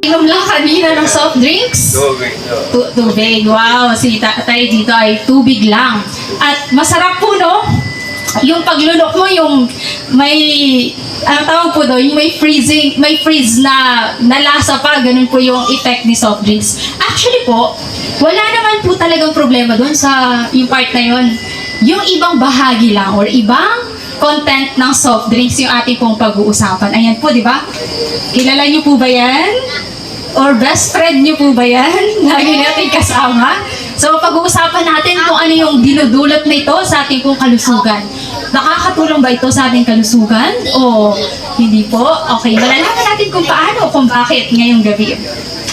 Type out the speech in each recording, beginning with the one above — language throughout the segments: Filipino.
Inom lang kanina ng soft drinks. Tubig? Tu- tubig. Wow, si tatay dito ay tubig lang. At masarap po, no? Yung paglunok mo, yung may, ang tawag po doon, yung may freezing, may freeze na, na lasa pa, ganun po yung effect ni soft drinks. Actually po, wala naman po talagang problema doon sa yung part na yun. Yung ibang bahagi lang or ibang content ng soft drinks yung ating pong pag-uusapan. Ayan po, di ba? Kilala niyo po ba yan? Or best friend niyo po ba yan? Lagi natin kasama. So, pag-uusapan natin kung ano yung dinudulot nito sa ating pong kalusugan. Nakakatulong ba ito sa ating kalusugan? O hindi po? Okay, malalaman natin kung paano, kung bakit ngayong gabi.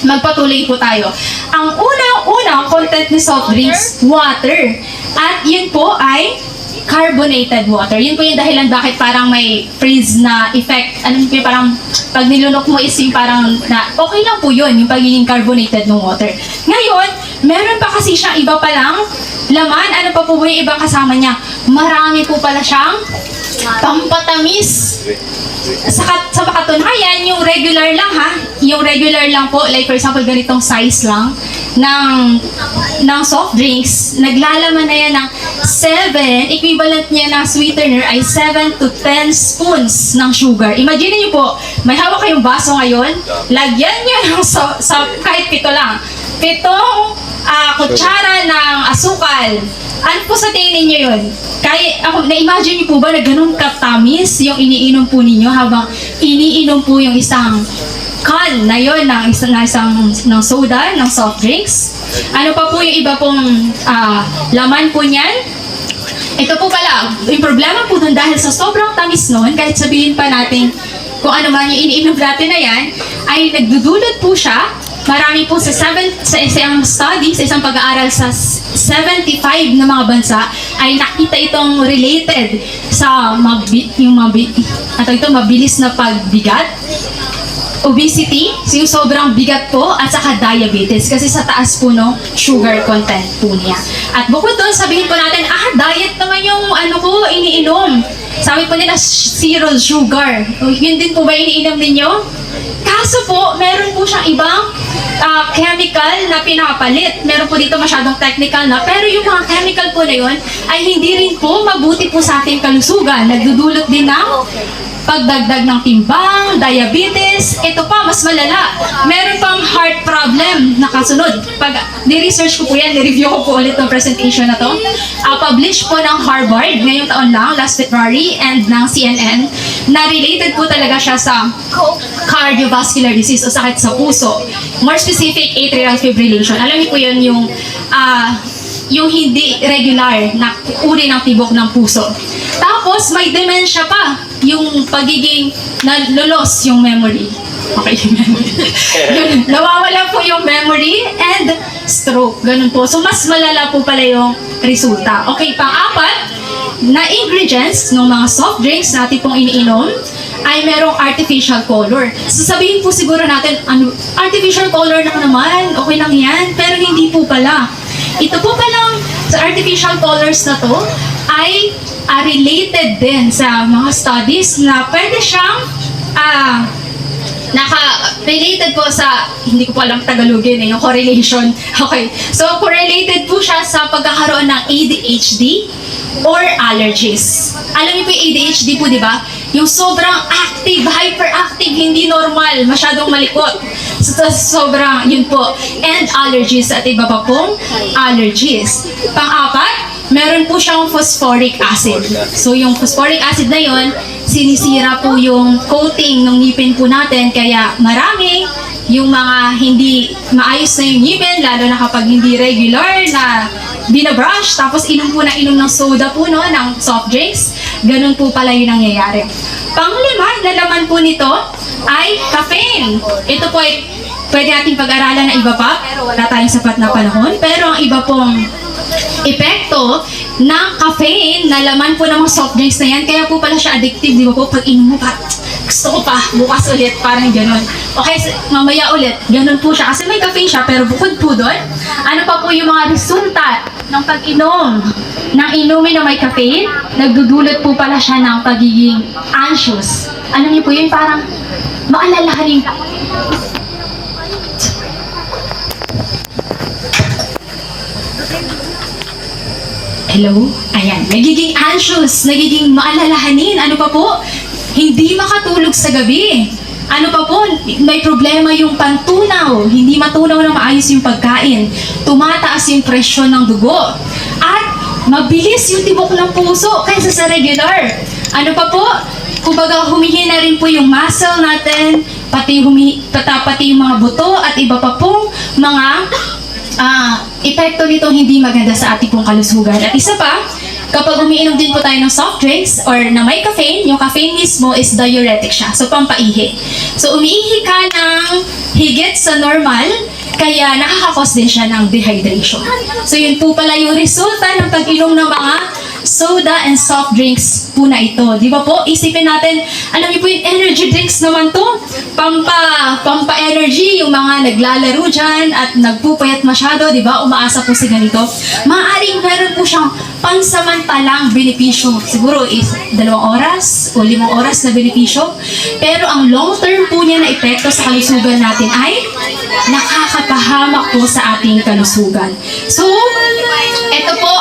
Magpatuloy po tayo. Ang unang-unang content ni soft drinks, water. At yun po ay carbonated water. Yun po yung dahilan bakit parang may freeze na effect. Ano po parang pag nilunok mo is yung parang na okay lang po yun, yung pagiging carbonated ng water. Ngayon, meron pa kasi siyang iba pa lang laman. Ano pa po ba yung ibang kasama niya? Marami po pala siyang pampatamis. Sa, sa katunayan, yung regular lang ha, yung regular lang po, like for example, ganitong size lang ng ng soft drinks, naglalaman na yan ng 7, equivalent niya ng sweetener ay 7 to 10 spoons ng sugar. Imagine niyo po, may hawak kayong baso ngayon, lagyan niyo ng so, sa kahit pito lang, pitong ah, kutsara ng asukal. Ano po sa tingin ninyo yun? Kaya, ako, na-imagine niyo po ba na ganun katamis yung iniinom po ninyo habang iniinom po yung isang can na yun ng isang, ng isang ng soda, ng soft drinks? Ano pa po yung iba pong ah, laman po niyan? Ito po pala, yung problema po dun dahil sa sobrang tamis nun, kahit sabihin pa natin kung ano man yung iniinom natin na yan, ay nagdudulot po siya. Marami po sa, seven, sa isang study, sa isang pag-aaral sa 75 na mga bansa, ay nakita itong related sa mabi, yung mabi, at ito, mabilis na pagbigat, obesity, so yung sobrang bigat po, at saka diabetes, kasi sa taas po no, sugar content po niya. At bukod doon, sabihin po natin, ah, diet naman yung ano ko, iniinom. Sabi po nila, zero sugar. O, Yun din po ba iniinom ninyo? Kaso po, meron po siyang ibang ah, chemical na pinapalit. Meron po dito masyadong technical na, pero yung mga chemical po na yun, ay hindi rin po mabuti po sa ating kalusugan. Nagdudulot din ng pagdagdag ng timbang, diabetes, ito pa, mas malala. Meron pang heart problem na kasunod. Pag ni-research ko po yan, ni-review ko po ulit ng presentation na to. Uh, published po ng Harvard ngayong taon lang, last February, and ng CNN, na related po talaga siya sa cardiovascular disease o sakit sa puso. More specific, atrial fibrillation. Alam niyo po yun yung ah, yung hindi regular na uri ng tibok ng puso. Tapos, may dementia pa. Yung pagiging nalulos yung memory. Okay, yung memory. Yun, nawawala po yung memory and stroke. Ganun po. So, mas malala po pala yung resulta. Okay, pang-apat, na ingredients ng mga soft drinks natin pong iniinom ay merong artificial color. Sasabihin po siguro natin, ano, artificial color lang naman, okay lang yan, pero hindi po pala. Ito po palang sa artificial colors na to ay ah, related din sa mga studies na pwede siyang ah, naka-related po sa, hindi ko po alam Tagalogin eh, yung correlation. Okay. So, correlated po siya sa pagkakaroon ng ADHD or allergies. Alam niyo po yung ADHD po, di ba? Yung sobrang active, hyperactive, hindi normal, masyadong malikot. So, sobrang, yun po. And allergies at iba pa pong allergies. Pang-apat, meron po siyang phosphoric acid. So, yung phosphoric acid na yon sinisira po yung coating ng ngipin po natin, kaya marami yung mga hindi maayos na yung ngipin, lalo na kapag hindi regular na binabrush, tapos inom po na inom ng soda po, no, ng soft drinks, ganun po pala yung nangyayari. Panglima, na laman po nito ay caffeine. Ito po ay pwede nating pag-aralan na iba pa, wala tayong sapat na panahon. Pero ang iba pong epekto ng caffeine na laman po ng mga soft drinks na yan, kaya po pala siya addictive, di ba po? Pag inom mo pa, gusto ko pa, bukas ulit, parang ganun. Okay, mamaya ulit, ganun po siya. Kasi may caffeine siya, pero bukod po doon, ano pa po yung mga resulta ng pag-inom ng inumin na may caffeine, nagdudulot po pala siya ng pagiging anxious. Alam niyo po yun, parang maalalahanin ka. Hello? Ayan, nagiging anxious, nagiging maalalahanin. Ano pa po? Hindi makatulog sa gabi. Ano pa po? May problema yung pantunaw. Hindi matunaw na maayos yung pagkain. Tumataas yung presyon ng dugo. At mabilis yung tibok ng puso kaysa sa regular. Ano pa po? Kumbaga humihina rin po yung muscle natin, pati, humi, pata, pati yung mga buto at iba pa pong mga ah, epekto nito hindi maganda sa ating pong kalusugan. At isa pa, kapag umiinom din po tayo ng soft drinks or na may caffeine, yung caffeine mismo is diuretic siya, so pampaihi. So umiihi ka ng higit sa normal, kaya nakakakos din siya ng dehydration. So yun po pala yung resulta ng pag-inom ng mga soda and soft drinks po na ito. Di ba po? Isipin natin, alam niyo po yung energy drinks naman to. Pampa, pampa-energy, yung mga naglalaro dyan at nagpupayat masyado, di ba? Umaasa po sa ganito. Maaring meron po siyang pansamantalang benepisyo. Siguro is dalawang oras o limang oras na benepisyo. Pero ang long term po niya na epekto sa kalusugan natin ay nakakapahamak po sa ating kalusugan. So, ito po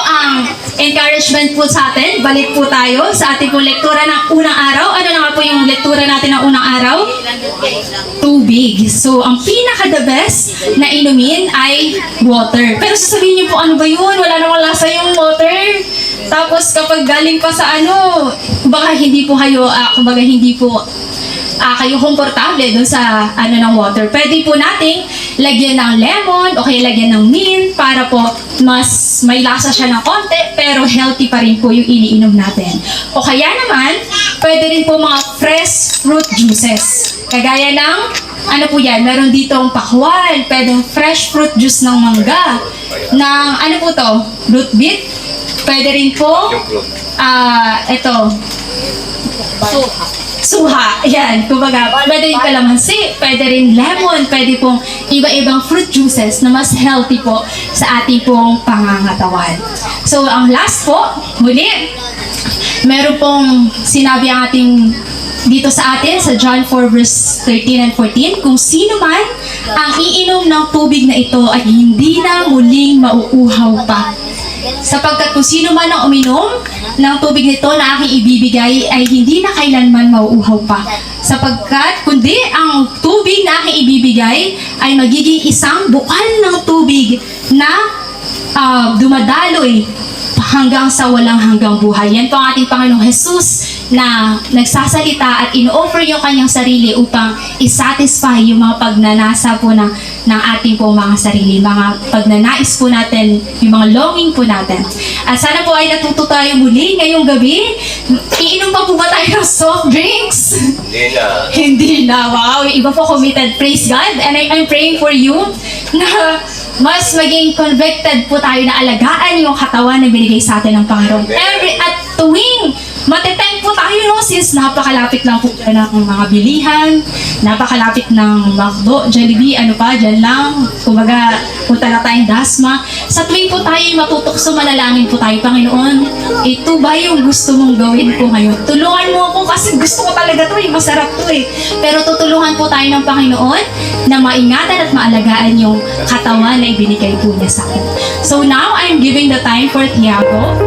encouragement po sa atin. Balik po tayo sa ating po lektura ng unang araw. Ano na nga po yung lektura natin ng unang araw? Tubig. So, ang pinaka the best na inumin ay water. Pero sasabihin niyo po, ano ba yun? Wala namang lasa yung water. Tapos kapag galing pa sa ano, baka hindi po kayo, ah, kumbaga hindi po ah, kayo komportable dun sa ano ng water. Pwede po nating lagyan ng lemon o kaya lagyan ng mint para po mas may lasa siya ng konti pero healthy pa rin po yung iniinom natin. O kaya naman, pwede rin po mga fresh fruit juices. Kagaya ng ano po yan, meron ditong pakwal, pwedeng fresh fruit juice ng mangga, ng ano po to, root beet, pwede rin po, ah, ito, suha. Yan, kumbaga, pwede rin kalamansi, pwede rin lemon, pwede pong iba-ibang fruit juices na mas healthy po sa ating pong pangangatawan. So, ang last po, muli, meron pong sinabi ang ating dito sa atin, sa John 4 verse 13 and 14, kung sino man ang iinom ng tubig na ito ay hindi na muling mauuhaw pa sapagkat kung sino man ang uminom ng tubig nito na aking ibibigay ay hindi na kailanman mauuhaw pa. Sapagkat kundi ang tubig na aking ibibigay ay magiging isang bukal ng tubig na ah, dumadaloy hanggang sa walang hanggang buhay. Yan po ang ating Panginoong Jesus na nagsasalita at ino-offer yung kanyang sarili upang isatisfy yung mga pagnanasa po ng, ng ating po mga sarili, mga pagnanais po natin, yung mga longing po natin. At sana po ay natuto tayo muli ngayong gabi. Iinom pa po ba tayo ng soft drinks? Hindi na. Hindi na. Wow, yung iba po committed. Praise God. And I, I'm praying for you na mas maging convicted po tayo na alagaan yung katawan na binigay sa atin ng Panginoon. Every, at Matetank po tayo, no? Since napakalapit lang po dyan ng mga bilihan, napakalapit ng McDo, Jollibee, ano pa, dyan lang. Kumbaga, punta na tayong Dasma. Sa tuwing po tayo matutokso, manalangin po tayo, Panginoon. Ito ba yung gusto mong gawin ko ngayon? Tulungan mo ako kasi gusto ko talaga to eh, masarap to eh. Pero tutulungan po tayo ng Panginoon na maingatan at maalagaan yung katawan na ibinigay po niya sa akin. So now, I'm giving the time for Tiago.